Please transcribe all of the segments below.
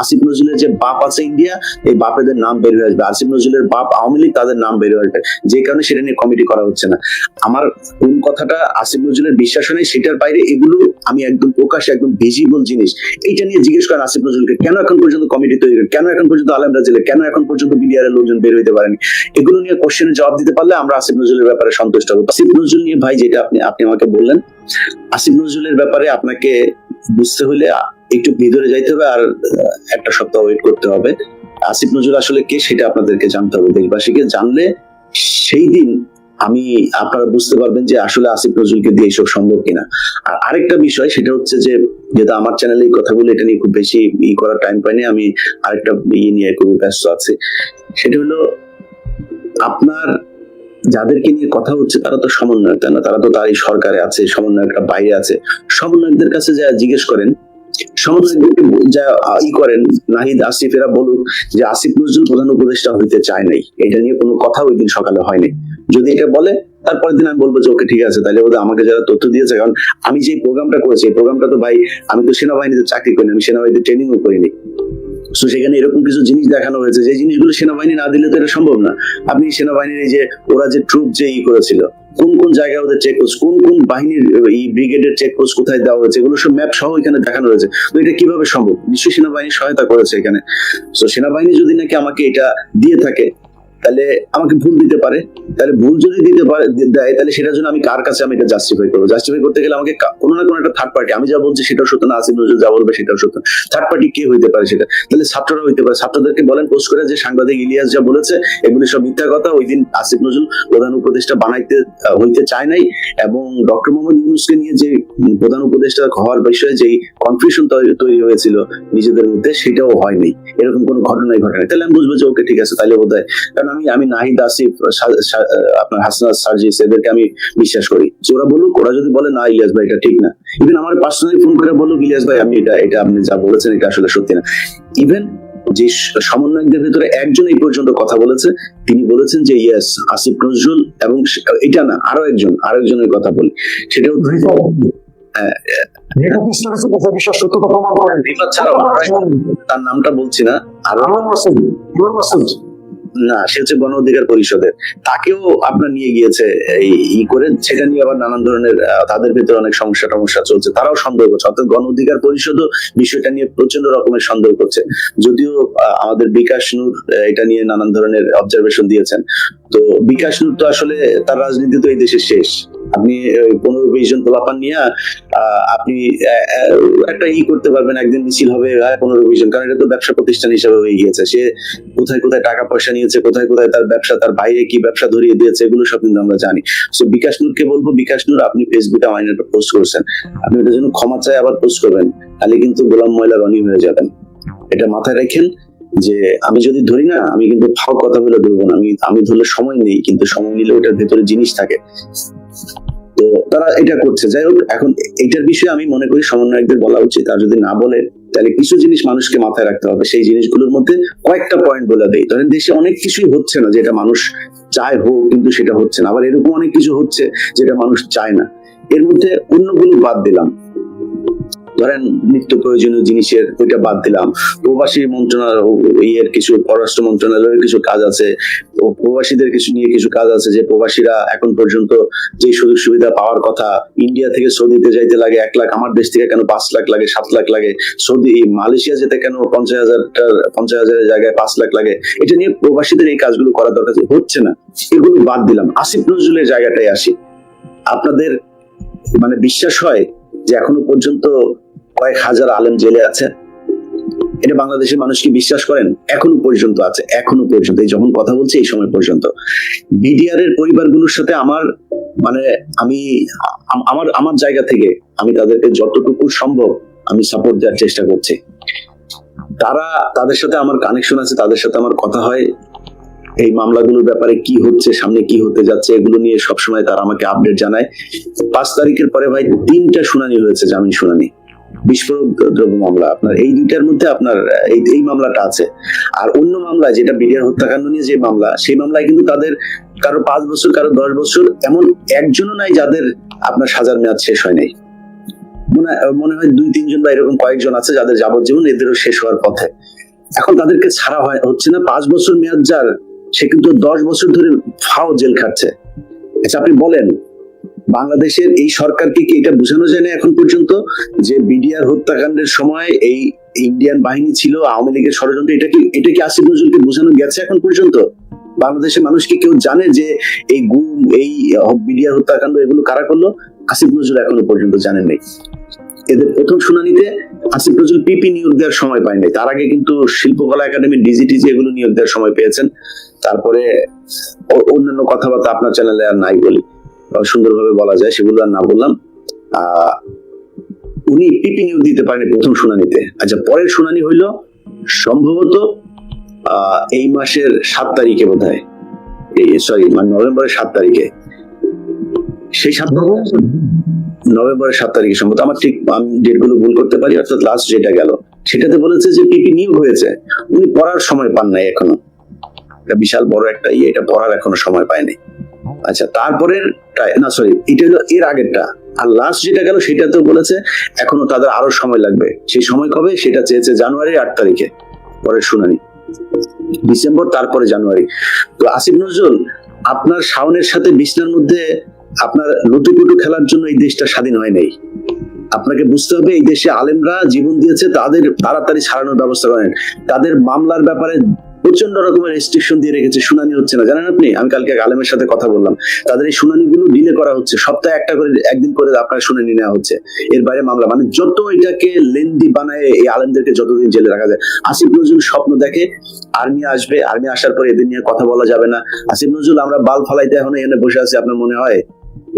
আসিফ নজরুলের যে বাপ আছে ইন্ডিয়া, এই বাপেদের নাম বের হয়ে আসবে। আসিফ নজরুলের বাপ আওয়ামী লীগ, তাদের নাম বের হয়ে আসবে। যে কারণে সেটা নিয়ে কমিটি করা হচ্ছে না। আমার কোন কথাটা আসিফ নজরুলের বিশ্বাস নেই, সেটার বাইরে এগুলো আমি একদম প্রকাশ্যে একদম ভিজিবল জিনিস। এইটা নিয়ে জিজ্ঞেস করেন আসিফ নজরুলকে, কেন এখন পর্যন্ত কমিটি তৈরি করেন কেন এখন পর্যন্ত আলম রাজেলে কেন এখন পর্যন্ত বিডিআর লোকজন বের হইতে পারেনি? এগুলো নিয়ে কোশ্চেনের জবাব দিতে পারলে আমরা আসিফ নজরুলের ব্যাপারে সন্তুষ্ট হব। আসিফ নজরুল নিয়ে ভাই, যেটা আপনি আপনি আমাকে বললেন, আসিফ নজরুলের ব্যাপারে আপনাকে বুঝতে হলে একটু ভিতরে যাইতে হবে আর একটা সপ্তাহ ওয়েট করতে হবে। আসিফ নজরুল আসলে কে সেটা আপনাদেরকে জানতে হবে। দেশবাসীকে জানলে সেই দিন আমি, আপনারা বুঝতে পারবেন যে আসলে আসিফ নজরুলকে দিয়ে এসব সম্ভব কিনা। আর আরেকটা বিষয়, সেটা হচ্ছে যে, যেহেতু আমার চ্যানেলে এই কথাগুলো, এটা নিয়ে খুব বেশি ই করার টাইম পাইনি, আমি আরেকটা ইয়ে নিয়ে খুবই ব্যস্ত আছি। সেটা হলো, আপনার যাদেরকে নিয়ে কথা হচ্ছে, তারা তো সমন্বয়ক না? তারা তো তার এই সরকারে আছে, সমন্বয়করা বাইরে আছে। সমন্বয়কদের কাছে যা জিজ্ঞেস করেন সমন্বয়কদেরকে যা ই করেন, নাহিদ, আসিফ বলুক যে আসিফ নজরুল প্রধান উপদেষ্টা হইতে চায় নাই। এটা নিয়ে কোনো কথা ওই দিন সকালে হয়নি। যদি এটা বলে, তারপরের দিন আমি বলব যে, ওকে, ঠিক আছে তাহলে ওদের আমাকে যারা তথ্য দিয়েছে, কারণ আমি যে প্রোগ্রামটা করেছি, এই প্রোগ্রামটা তো ভাই, আমি তো সেনাবাহিনীতে চাকরি করিনি, আমি সেনাবাহিনীতে ট্রেনিংও করিনি। তো সেখানে এরকম কিছু জিনিস দেখানো হয়েছে, যে জিনিসগুলো সেনাবাহিনী না দিলে তো এটা সম্ভব না। আপনি সেনাবাহিনীর এই যে, ওরা যে ট্রুপ যে ই করেছিল কোন কোন জায়গায় ওদের চেকপোস্ট কোন কোন বাহিনীর, এই ব্রিগেডের চেকপোস্ট কোথায় দেওয়া হয়েছে, এগুলো সব ম্যাপ সহ এখানে দেখানো হয়েছে তো এটা কীভাবে সম্ভব? নিশ্চয়ই সেনাবাহিনী সহায়তা করেছে এখানে। তো সেনাবাহিনী যদি নাকি আমাকে এটা দিয়ে থাকে তাহলে আমাকে ভুল দিতে পারে। তাহলে ভুল যদি দিতে পারে দেয়, তাহলে সেটার জন্য আমি কার কাছে আমি এটা জাস্টিফাই করব? জাস্টিফাই করতে গেলে আমাকে কোনো না কোনো একটা থার্ড পার্টি আমি যা বলছি সেটাও সত্য না, আসিফ নজরুল যা বলবে সেটাও সত্য থার্ড পার্টি কে হইতে পারে সেটা? তাহলে ছাত্ররা হইতে পারে। ছাত্রদেরকে বলেন পোস্ট করে যে সাংবাদিক ইলিয়াস যা বলেছে, এগুলি সব মিথ্যা কথা। ওই দিন আসিফ নজরুল প্রধান উপদেষ্টা বানাইতে হইতে চায় নাই এবং ডক্টর মোহাম্মদ ইউনুসকে নিয়ে যে প্রধান উপদেষ্টা হওয়ার বিষয়ে যেই কনফিউশন তৈরি হয়েছিল নিজেদের মধ্যে, সেটাও হয়নি এরকম কোনো ঘটনাই ঘটে তাহলে আমি বুঝব যে ওকে ঠিক আছে তাহলে বোধ হয় কারণ আমি আমি নাহিদ আসিফ আপনার হাসনাত সার্জিস এদেরকে আমি বিশ্বাস করি। ওরা বলুক ওরা যদি বলে না ইলিয়াস ভাই এটা ঠিক না। ইভেন আমার পার্সোনালি ফোন করে বলুক ইলিয়াস ভাই আমি এটা এটা আপনি যা বলেছেন এটা আসলে সত্যি না। ইভেন যে সমন্বয়কদের ভিতরে একজন এই পর্যন্ত কথা বলেছে তিনি বলেছেন যে ইয়েস আসিফ নজরুল এবং এটা না আরও একজন আরও একজনের কথা বলি। সেটা হ্যাঁ, আমরা- তার নামটা বলছি না। আরও না, সে হচ্ছে গণ অধিকার পরিষদের। তাকেও আপনার নিয়ে গিয়েছে এই ই করে সেটা নিয়ে আবার নানান ধরনের তাদের ভিতরে অনেক সমস্যা টমস্যা চলছে, তারাও সন্দেহ করছে। অর্থাৎ গণ অধিকার পরিষদও বিষয়টা নিয়ে প্রচণ্ড রকমের সন্দেহ করছে। যদিও আমাদের বিকাশ নূর এটা নিয়ে নানান ধরনের অবজারভেশন দিয়েছেন। তো বিকাশ নূর তো আসলে তার রাজনীতি তো এই দেশের শেষ। আপনি পনেরো বিশ জন গোলাপান নিয়ে আপনি একটা ই করতে পারবেন, একদিন মিছিল হবে পনেরো বিশ জন। কারণ এটা তো ব্যবসা প্রতিষ্ঠান হিসেবে হয়ে গিয়েছে। সে কোথায় কোথায় টাকা পয়সা নিয়েছে, কোথায় কোথায় তার ব্যবসা, তার বাইরে কি ব্যবসা ধরিয়ে দিয়েছে, এগুলো সব কিন্তু আমরা জানি। সো বিকাশ নূরকে বলব, বিকাশ নূর, আপনি ফেসবুকে আমার একটা পোস্ট করছেন। আপনি এটার জন্য ক্ষমা চাই, আবার পোস্ট করবেন। তাহলে কিন্তু গোলাম ময়লা রনি হয়ে যাবেন। এটা মাথায় রাখেন যে, আমি যদি ধরি না, আমি কিন্তু ফাও কথা বলে ধরবো না। আমি আমি ধরলে সময় নেই, কিন্তু সময় নিলে ওটার ভেতরে জিনিস থাকে। তো তারা এটা করছে। যাই হোক, এখন এটার বিষয়ে আমি মনে করি সমন্বয়কদের বলা উচিত। আর যদি না বলে, তাহলে কিছু জিনিস মানুষকে মাথায় রাখতে হবে। সেই জিনিসগুলোর মধ্যে কয়েকটা পয়েন্ট বলে দেয় ধরেন, দেশে অনেক কিছুই হচ্ছে না যেটা মানুষ চায় হোক, কিন্তু সেটা হচ্ছে না। আবার এরকম অনেক কিছু হচ্ছে যেটা মানুষ চায় না। এর মধ্যে অন্যগুলো বাদ দিলাম। ধরেন নিত্য প্রয়োজনীয় জিনিসের ওইটা বাদ দিলাম। প্রবাসী মন্ত্রণালয় ইয়ের কিছু, পররাষ্ট্র মন্ত্রণালয়ের কিছু কাজ আছে। প্রবাসীদের কিছু নিয়ে কিছু কাজ আছে যে প্রবাসীরা এখন পর্যন্ত যে সুযোগ সুবিধা পাওয়ার কথা, ইন্ডিয়া থেকে সৌদিতে যাইতে লাগে এক লাখ, আমার দেশ থেকে কেন পাঁচ লাখ লাগে, সাত লাখ লাগে? সৌদি মালয়েশিয়া যেতে কেন পঞ্চাশ হাজারটার পঞ্চাশ হাজারের জায়গায় পাঁচ লাখ লাগে? এটা নিয়ে প্রবাসীদের এই কাজগুলো করা দরকার হচ্ছে না। এগুলো বাদ দিলাম। আসিফ নজরুলের জায়গাটায় আসি। আপনাদের মানে বিশ্বাস হয় যে এখনও পর্যন্ত কয়েক হাজার আলেম জেলে আছে। এটা বাংলাদেশের মানুষ কি বিশ্বাস করেন? এখনও পর্যন্ত আছে, এখনও পর্যন্ত। এই যখন কথা বলছি, এই সময় পর্যন্ত। বিডিআর এর পরিবারগুলোর সাথে আমার মানে আমি আমার আমার জায়গা থেকে আমি তাদেরকে যতটুকু সম্ভব আমি সাপোর্ট দেওয়ার চেষ্টা করছি। তারা, তাদের সাথে আমার কানেকশন আছে, তাদের সাথে আমার কথা হয়। এই মামলাগুলোর ব্যাপারে কি হচ্ছে, সামনে কি হতে যাচ্ছে, এগুলো নিয়ে সবসময় তারা আমাকে আপডেট জানায়। পাঁচ তারিখের পরে ভাই তিনটা শুনানি হয়েছে, জামিন শুনানি। বিস্ফোরক দ্রব্য মামলা। আপনার এই দুইটার মধ্যে আপনার, এই মামলাটা আছে। আর অন্য মামলা, যেটা বিডিআর হত্যাকাণ্ড নিয়ে যে মামলা, সেই মামলায় কিন্তু তাদের কারও পাঁচ বছর, কারও দশ বছর, এমন একজনও নাই যাদের আপনার সাজার মেয়াদ শেষ হয় নাই। মনে হয় দুই, তিনজন বা এরকম কয়েকজন আছে যাদের যাবজ্জীবন এদেরও শেষ হওয়ার পথে। এখন তাদেরকে ছাড়া হয়, হচ্ছে না পাঁচ বছর মেয়াদ যার, সে কিন্তু দশ বছর ধরে ফাও জেল খাটছে। আচ্ছা আপনি বলেন বাংলাদেশের এই সরকারকে কি এটা বোঝানো যায় না এখন পর্যন্ত যে বিডিআর হত্যাকাণ্ডের সময় এই ইন্ডিয়ান বাহিনী ছিল, আওয়ামী লীগের ষড়যন্ত্র, এটা কি এটা কি আসিফ নজরুলকে বোঝানো গেছে এখন পর্যন্ত? বাংলাদেশের মানুষ কি কেউ জানে যে এই গুম, এই বিডিআর হত্যাকাণ্ড এগুলো কারা করল? আসিফ নজরুল এখনও পর্যন্ত জানেন নাই। এদের প্রথম শুনানিতে আসিফ নজরুল পিপি নিয়োগ দেওয়ার সময় পায়নি তার আগে কিন্তু শিল্পকলা একাডেমি ডিজিটিজি এগুলো নিয়োগ দেওয়ার সময় পেয়েছেন। তারপরে অন্যান্য কথাবার্তা আপনার চ্যানেলে আর নাই বলি। সুন্দরভাবে বলা যায়, সেগুলো আর না বললাম। উনি পিপি নিয়োগ দিতে পারেনি প্রথম শুনানিতে। আচ্ছা পরের শুনানি হইল সম্ভবত এই মাসের সাত তারিখে বোধ হয় সরি মানে নভেম্বরের সাত তারিখে। সেই সাত নভেম্বরের সাত তারিখে সম্ভবত। আমার ঠিক, আমি ডেটগুলো ভুল করতে পারি, অর্থাৎ লাস্ট যেটা গেল। সেটাতে বলেছে যে পিপি নিয়োগ হয়েছে। উনি পড়ার সময় পান নাই এখনও। বিশাল বড় একটা ইয়ে এটা পড়ার এখনও সময় পায়নি। আচ্ছা তারপরের না সরি এটা হলো এর আগেরটা। আর লাস্ট যেটা গেল সেটাতেও বলেছে, এখনও তাদের আরও সময় লাগবে। সেই সময় কবে? সেটা চেয়েছে জানুয়ারির আট তারিখে। পরের শুনানি। ডিসেম্বর, তারপরে জানুয়ারি। তো আসিফ নজরুল, আপনার শাওনের সাথে বিছনার মধ্যে আপনার লুটুপুটু খেলার জন্য এই দেশটা স্বাধীন হয় নাই। আপনাকে বুঝতে হবে, এই দেশে আলেমরা জীবন দিয়েছে, তাদের তাড়াতাড়ি ছাড়ানোর ব্যবস্থা করেন। তাদের মামলার ব্যাপারে প্রচণ্ড রকমের রেস্ট্রিকশন দিয়ে রেখেছে, শুনানি হচ্ছে না। জানেন আপনি? আমি কালকে আলেমের সাথে কথা বললাম। তাদের এই শুনানিগুলো ডিলে করা হচ্ছে। সপ্তাহে একটা করে, একদিন করে আপনার শুনানি নেওয়া হচ্ছে। এর বাইরে মামলা। মানে যত এটাকে লেন্দি বানায়, এই আলেমদেরকে যতদিন জেলে রাখা যায়। আসিফ নজরুল স্বপ্ন দেখে আর্মি আসবে। আর্মি আসার পরে এদের নিয়ে কথা বলা যাবে না। আসিফ নজরুল, আমরা বাল ফালাইতে এখন এখানে বসে আছি, আপনার মনে হয়?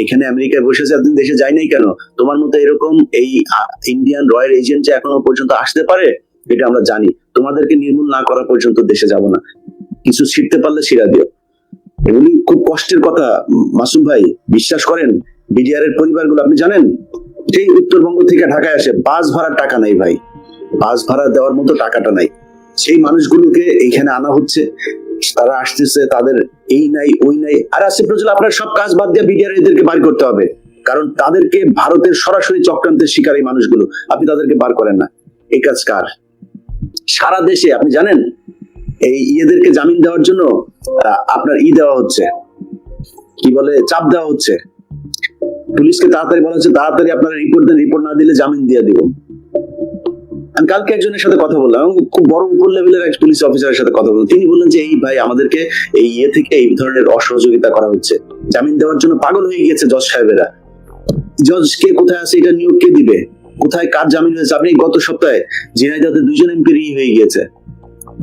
এখানে আমেরিকায় বসে আছে, এতদিন দেশে যাই নাই কেন? তোমার মতো এরকম এই ইন্ডিয়ান রয়্যাল এজেন্ট এখনও পর্যন্ত আসতে পারে? এটা আমরা জানি। তোমাদেরকে নির্মূল না করা পর্যন্ত দেশে যাব না। কিছু শিখতে পারলে শিরা দিও। এগুলি খুব কষ্টের কথা, মাসুম ভাই। বিশ্বাস করেন বিডিআর এর পরিবারগুলো, আপনি জানেন? সেই উত্তরবঙ্গ থেকে ঢাকায় আসে, বাস ভাড়ার টাকা নাই ভাই। বাস ভাড়া দেওয়ার মতো টাকাটা নাই। সেই মানুষগুলোকে এইখানে আনা হচ্ছে। তারা আসতেছে, তাদের এই নাই, ওই নাই। আর আসিফ নজরুল, আপনার সব কাজ বাদ দিয়ে বিডিআর এদেরকে বার করতে হবে। কারণ তাদেরকে ভারতের সরাসরি চক্রান্তের শিকার এই মানুষগুলো। আপনি তাদেরকে বার করেন না। এই কাজ কার? সারা দেশে, আপনি জানেন, এই ইয়েদেরকে জামিন দেওয়ার জন্য আপনার ই দেওয়া হচ্ছে। কি বলে? চাপ দেওয়া হচ্ছে। পুলিশকে তাড়াতাড়ি বলা হচ্ছে, তাড়াতাড়ি আপনারা রিপোর্ট দেন রিপোর্ট না দিলে জামিন দিয়ে দিব। আমি কালকে একজনের সাথে কথা বললাম, এবং খুব বড় উপর লেভেলের এক পুলিশ অফিসারের সাথে কথা বললাম। তিনি বললেন যে, এই ভাই, আমাদেরকে এই ইয়ে থেকে এই ধরনের অসহযোগিতা করা হচ্ছে। জামিন দেওয়ার জন্য পাগল হয়ে গিয়েছে জজ সাহেবেরা। জজ কে কোথায় আছে? এটা নিয়োগ কে দিবে? কোথায় কার জামিন হয়েছে আপনি গত সপ্তাহে ঝিনাইদাতে দুজন এমপির হয়ে গিয়েছে।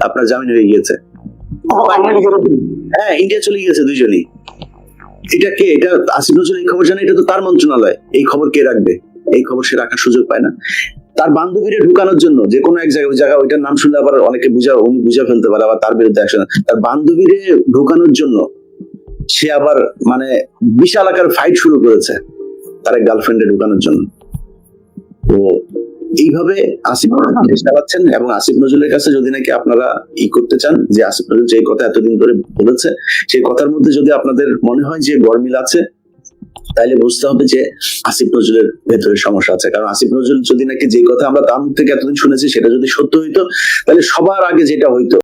আপনার জামিন হয়ে গিয়েছে। হ্যাঁ ইন্ডিয়া চলে গিয়েছে দুইজনই। এটা কে? এটা আসিফ নজরুল এই খবর জানে এটা তো তার মন্ত্রণালয়। এই খবর কে রাখবে? এই খবর সে রাখার সুযোগ পায় না। তার বান্ধবীরে ঢুকানোর জন্য যে কোনো এক জায়গায় জায়গা ওইটার নাম শুনলে আবার অনেকে বুঝা উনি বুঝা ফেলতে পারে আবার তার বিরুদ্ধে অ্যাকশন তার বান্ধবীরে ঢুকানোর জন্য সে আবার মানে বিশাল আকার ফাইট শুরু করেছে। তার এক গার্লফ্রেন্ডে ঢুকানোর জন্য। তো এইভাবে আসিফ নজরুল চেষ্টা পাচ্ছেন এবং আসিফ নজরুলের কাছে যদি নাকি আপনারা ই করতে চান যে আসিফ নজরুল যে কথা এতদিন ধরে বলেছে সেই কথার মধ্যে যদি আপনাদের মনে হয় যে গরমিল আছে তাহলে বুঝতে হবে যে আসিফ নজরুলের ভেতরে সমস্যা আছে। কারণ আসিফ নজরুল যদি নাকি যে কথা আমরা তার মুখ থেকে এতদিন শুনেছি সেটা যদি সত্য হইতো তাহলে সবার আগে যেটা হইতো